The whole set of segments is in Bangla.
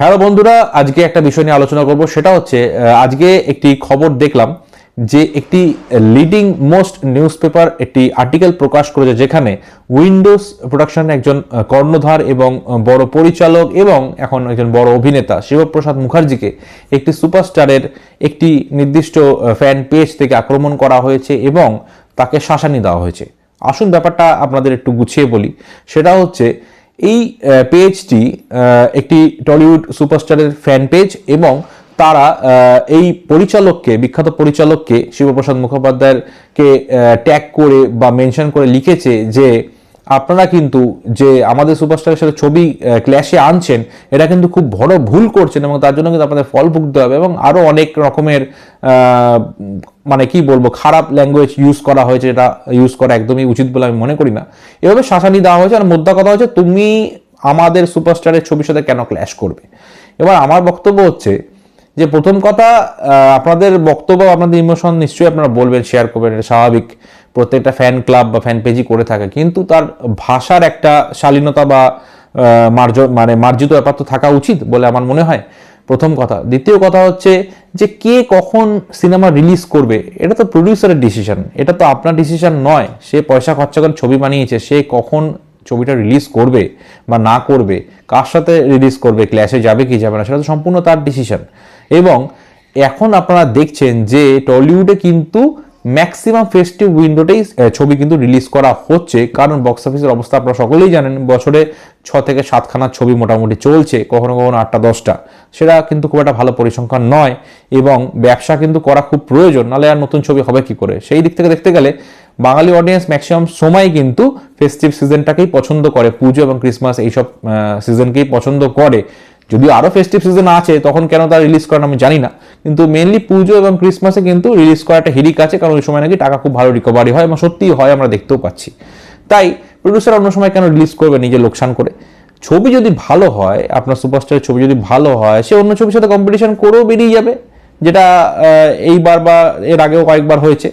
হ্যালো বন্ধুরা, আজকে একটা বিষয় নিয়ে আলোচনা করব। সেটা হচ্ছে আজকে একটি খবর দেখলাম যে একটি লিডিং মোস্ট নিউজ পেপার একটি আর্টিকেল প্রকাশ করেছে যেখানে উইন্ডোজ প্রোডাকশনের একজন কর্ণধার এবং বড় পরিচালক এবং এখন একজন বড় অভিনেতা শিবপ্রসাদ মুখার্জিকে একটি সুপারস্টারের একটি নির্দিষ্ট ফ্যান পেজ থেকে আক্রমণ করা হয়েছে এবং তাকে শাসানি দেওয়া হয়েছে। আসুন ব্যাপারটা আপনাদের একটু গুছিয়ে বলি। সেটা হচ্ছে এই পেজটি একটি টলিউড সুপারস্টারের ফ্যান পেজ এবং তারা এই পরিচালককে, বিখ্যাত পরিচালককে শিবপ্রসাদ মুখোপাধ্যায়কে ট্যাগ করে বা মেনশন করে লিখেছে যে আপনারা কিন্তু যে আমাদের সুপারস্টারের সাথে ছবি ক্ল্যাশে আনছেন এটা কিন্তু খুব বড় ভুল করছেন এবং তার জন্য কিন্তু আপনাদের ফল ভুগতে হবে এবং আরও অনেক রকমের মানে কি বলব, খারাপ ল্যাঙ্গুয়েজ ইউজ করা হয়েছে এটা ইউজ করা একদমই উচিত বলে আমি মনে করি না। এভাবে শাসানি দেওয়া হয়েছে, আর মোদ্দা কথা হচ্ছে তুমি আমাদের সুপারস্টারের ছবির সাথে কেন ক্ল্যাশ করবে? এবার আমার বক্তব্য হচ্ছে যে প্রথম কথা আপনাদের বক্তব্য, আপনাদের ইমোশন নিশ্চয়ই আপনারা বলবেন শেয়ার করবেন, এটা স্বাভাবিক। প্রত্যেকটা ফ্যান ক্লাব বা ফ্যান পেজই করে থাকে। কিন্তু তার ভাষার একটা শালীনতা বা মার্জ মানে মার্জিত ব্যাপার তো থাকা উচিত বলে আমার মনে হয়। প্রথম কথা। দ্বিতীয় কথা হচ্ছে যে কে কখন সিনেমা রিলিজ করবে, এটা তো প্রডিউসারের ডিসিশন এটা তো আপনার ডিসিশন নয়। সে পয়সা খরচা করে ছবি বানিয়েছে, সে কখন ছবিটা রিলিজ করবে বা না করবে, কার সাথে রিলিজ করবে ক্ল্যাশে যাবে কি যাবে না, সেটা তো সম্পূর্ণ তার ডিসিশন এবং এখন আপনারা দেখছেন যে টলিউডে কিন্তু ম্যাক্সিমাম ফেস্টিভ উইন্ডোতেই ছবি কিন্তু রিলিজ করা হচ্ছে। কারণ বক্স অফিসের অবস্থা আপনারা সকলেই জানেন, বছরে ছ থেকে সাতখানা ছবি মোটামুটি চলছে, কখনো কখনো আটটা, দশটা। সেটা কিন্তু খুব একটা ভালো পরিসংখ্যান নয় এবং ব্যবসা কিন্তু করা খুব প্রয়োজন নাহলে আর নতুন ছবি হবে কি করে? সেই দিক থেকে দেখতে গেলে বাঙালি অডিয়েন্স ম্যাক্সিমাম সময় কিন্তু ফেস্টিভ সিজনটাকেই পছন্দ করে, পুজো এবং ক্রিসমাস এইসব সিজনকেই পছন্দ করে। যদিও আরও ফেস্টিভ সিজন আছে, তখন কেন তারা রিলিজ করেন আমি জানি না। কিন্তু মেনলি পুজো এবং ক্রিসমাসে কিন্তু রিলিজ করা একটা হিরিক আছে, কারণ ওই সময় নাকি টাকা খুব ভালো রিকভারি হয় এবং সত্যিই হয়, আমরা দেখতেও পাচ্ছি। তাই প্রডিউসার অন্য সময় কেন রিলিজ করবে নিজে লোকসান করে? ছবি যদি ভালো হয়, আপনার সুপারস্টারের ছবি যদি ভালো হয়, সে অন্য ছবির সাথে কম্পিটিশন করেও বেরিয়ে যাবে, যেটা এইবার বা এর আগেও কয়েকবার হয়েছে।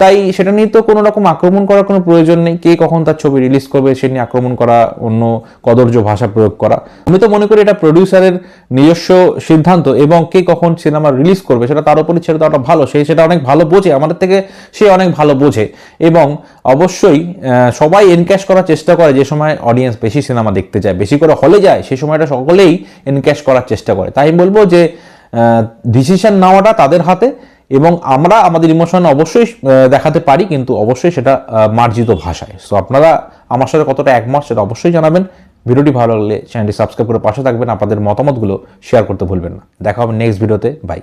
তাই সেটা নিয়ে তো কোনো রকম আক্রমণ করার কোনো প্রয়োজন নেই। কে কখন তার ছবি রিলিজ করবে সে নিয়ে আক্রমণ করা, অন্য কদর্য ভাষা প্রয়োগ করা। আমি তো মনে করি এটা প্রডিউসারের নিজস্ব সিদ্ধান্ত এবং কে কখন সিনেমা রিলিজ করবে, সেটা তার উপরই ছেড়ে দেওয়াটা ভালো। সে সেটা অনেক ভালো বোঝে, আমাদের থেকে সে অনেক ভালো বোঝে। এবং অবশ্যই সবাই এনক্যাশ করার চেষ্টা করে যে সময় অডিয়েন্স বেশি সিনেমা দেখতে যায়, বেশি করে হলে যায় সেই সময়টা সকলেই এনক্যাশ করার চেষ্টা করে। তাই আমি বলব যে ডিসিশন নেওয়াটা তাদের হাতে। এবং আমরা আমাদের ইমোশন অবশ্যই দেখাতে পারি, কিন্তু অবশ্যই সেটা মার্জিত ভাষায়। সো আপনারা আমার সাথে কতটা একমত সেটা অবশ্যই জানাবেন। ভিডিওটি ভালো লাগলে চ্যানেলটি সাবস্ক্রাইব করে পাশে থাকবেন। আপনাদের মতামতগুলো শেয়ার করতে ভুলবেন না। দেখা হবে নেক্সট ভিডিওতে বাই